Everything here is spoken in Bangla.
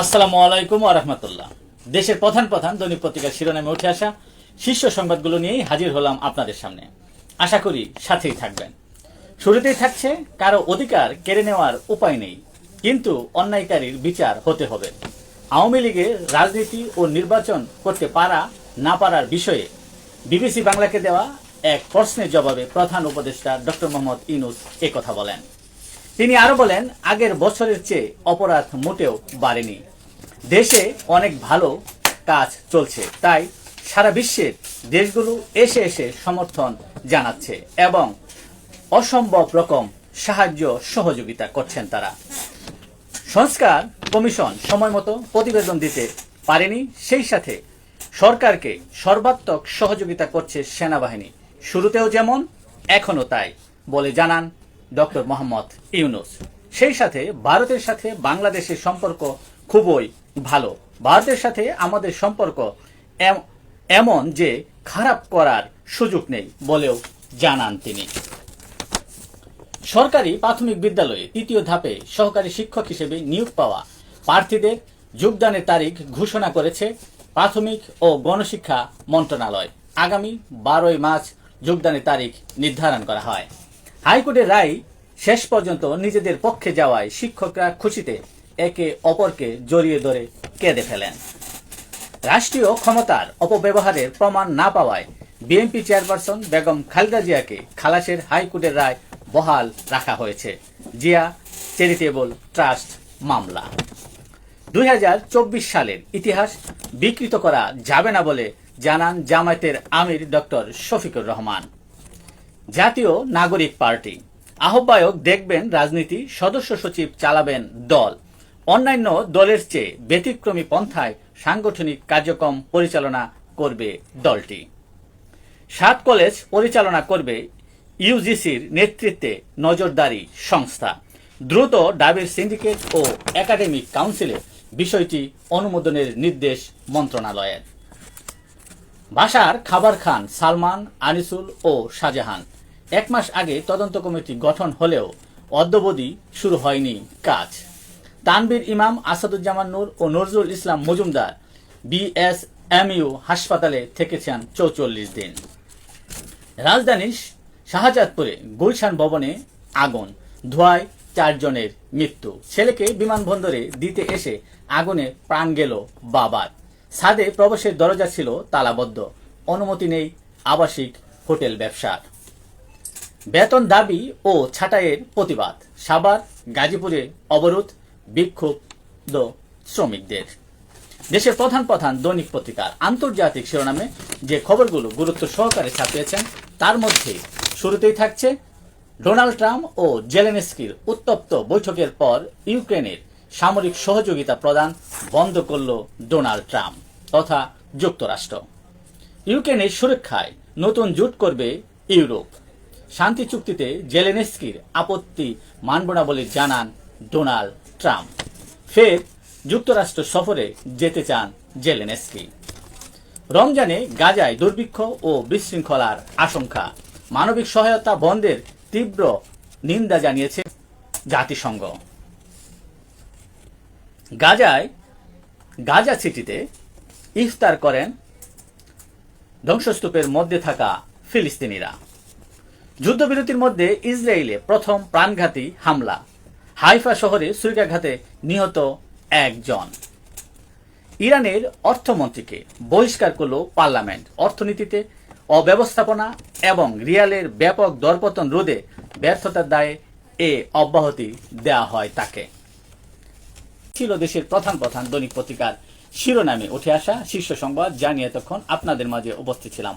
আসসালামু আলাইকুম আরহামতুল্লাহ দেশের প্রধান প্রধান দৈনিক পত্রিকার শিরোনামে উঠে আসা শীর্ষ সংবাদগুলো নিয়েই হাজির হলাম আপনাদের সামনে। আশা করি সাথেই থাকবেন। শুরুতেই থাকছে, কারও অধিকার কেড়ে নেওয়ার উপায় নেই, কিন্তু অন্যায়কারীর বিচার হতে হবে। আওয়ামী লীগের রাজনীতি ও নির্বাচন করতে পারা, না পারার বিষয়ে বিবিসি বাংলাকে দেওয়া এক প্রশ্নের জবাবে প্রধান উপদেষ্টা ডক্টর মোহাম্মদ ইনুস কথা বলেন। তিনি আরও বলেন, আগের বছরের চেয়ে অপরাধ মোটেও বাড়েনি। দেশে অনেক ভালো কাজ চলছে, তাই সারা বিশ্বের দেশগুলো এসে এসে সমর্থন জানাচ্ছে এবং অসম্ভব রকম সাহায্য সহযোগিতা করছেন তারা। সংস্কার কমিশন সময় মতো প্রতিবেদন দিতে পারেনি, সেই সাথে সরকারকে সর্বাত্মক সহযোগিতা করছে সেনাবাহিনী। শুরুতেও যেমন, এখনও তাই বলে জানান ডক্টর মোহাম্মদ ইউনুস। সেই সাথে ভারতের সাথে বাংলাদেশের সম্পর্ক খুবই ভালো। ভারতের সাথে আমাদের সম্পর্ক এমন যে খারাপ করার সুযোগ নেই বলেও জানান তিনি। সরকারি প্রাথমিক বিদ্যালয়ে তৃতীয় ধাপে সহকারী শিক্ষক হিসেবে নিয়োগ পাওয়া প্রার্থীদের যোগদানের তারিখ ঘোষণা করেছে প্রাথমিক ও গণশিক্ষা মন্ত্রণালয়। আগামী বারোই মার্চ যোগদানের তারিখ নির্ধারণ করা হয়। হাইকোর্টের রায় শেষ পর্যন্ত নিজেদের পক্ষে যাওয়ায় শিক্ষকরা খুশিতে একে অপরকে জড়িয়ে ধরে কেঁদে ফেলেন। রাষ্ট্রীয় ক্ষমতার অপব্যবহারের প্রমাণ না পাওয়ায় বিএনপি চেয়ারপারসন বেগম খালেদা জিয়াকে খালাসের হাইকোর্টের রায় বহাল রাখা হয়েছে। জিয়া চ্যারিটেবল ট্রাস্ট মামলা। দুই হাজার চব্বিশ সালের ইতিহাস বিকৃত করা যাবে না বলে জানান জামায়াতের আমির ডক্টর শফিকুর রহমান। জাতীয় নাগরিক পার্টি। আহ্বায়ক দেখবেন রাজনীতি সদস্য সচিব চালাবেন দল। অন্যান্য দলের চেয়ে ব্যতিক্রমী পন্থায় সাংগঠনিক কার্যক্রম পরিচালনা করবে দলটি। সাত কলেজ পরিচালনা করবে ইউজিসির নেতৃত্বে নজরদারি সংস্থা। দ্রুত ডাবের সিন্ডিকেট ও একাডেমিক কাউন্সিলে বিষয়টি অনুমোদনের নির্দেশ মন্ত্রণালয়ের। বাসার খাবার খান সালমান, আনিসুল ও শাহজাহান। এক মাস আগে তদন্ত কমিটি গঠন হলেও অদ্যবধি শুরু হয়নি কাজ। তানবীর ইমাম আসাদুজ্জামান নূর ও নজরুল ইসলাম মজুমদার বিএসএমইউ হাসপাতালে থেকেছেন চৌচল্লিশ দিন। রাজধানীর শাহজাদপুরে গুলশান ভবনে আগুন, ধোঁয়ায় চারজনের মৃত্যু। ছেলেকে বিমানবন্দরে দিতে এসে আগুনে প্রাণ গেল বাবার। ছাদে প্রবেশের দরজা ছিল তালাবদ্ধ। অনুমতি নেই আবাসিক হোটেল ব্যবসার। বেতন দাবি ও ছাঁটাইয়ের প্রতিবাদ। সাভার, গাজীপুরে অবরোধ, বিক্ষুব্ধ শ্রমিকদের। দেশের প্রধান প্রধান দৈনিক পত্রিকার আন্তর্জাতিক শিরোনামে যে খবরগুলো গুরুত্ব সহকারে ছাপিয়েছেন, তার মধ্যে শুরুতেই থাকছে ডোনাল্ড ট্রাম্প ও জেলেনস্কির উত্তপ্ত বৈঠকের পর ইউক্রেনের সামরিক সহযোগিতা প্রদান বন্ধ করল ডোনাল্ড ট্রাম্প তথা যুক্তরাষ্ট্র। ইউক্রেনের সুরক্ষায় নতুন জোট করবে ইউরোপ। শান্তি চুক্তিতে জেলেনেস্কির আপত্তি মানব না বলে জানান ডোনাল্ড ট্রাম্প। ফের যুক্তরাষ্ট্র সফরে যেতে চান জেলেনেস্কি। রমজানে গাজায় দুর্ভিক্ষ ও বিশৃঙ্খলার আশঙ্কা। মানবিক সহায়তা বন্ধের তীব্র নিন্দা জানিয়েছে জাতিসংঘ। গাজায়, গাজা সিটিতে ইফতার করেন ধ্বংসস্তূপের মধ্যে থাকা ফিলিস্তিনিরা। যুদ্ধবিরতির মধ্যে ইসরায়েলে প্রথম প্রাণঘাতী হামলা। হাইফা শহরে ছুরিকাঘাতে নিহত একজন। ইরানের অর্থমন্ত্রীকে বহিষ্কার করল পার্লামেন্ট। অর্থনীতিতে অব্যবস্থাপনা এবং রিয়ালের ব্যাপক দরপতন রোধে ব্যর্থতার দায়ে এ অব্যাহতি দেয়া হয় তাকে। ছিল দেশের প্রধান প্রধান দৈনিক পত্রিকার শিরোনামে উঠে আসা শীর্ষ সংবাদ। যা নিয়ে এতক্ষণ আপনাদের মাঝে উপস্থিত ছিলাম।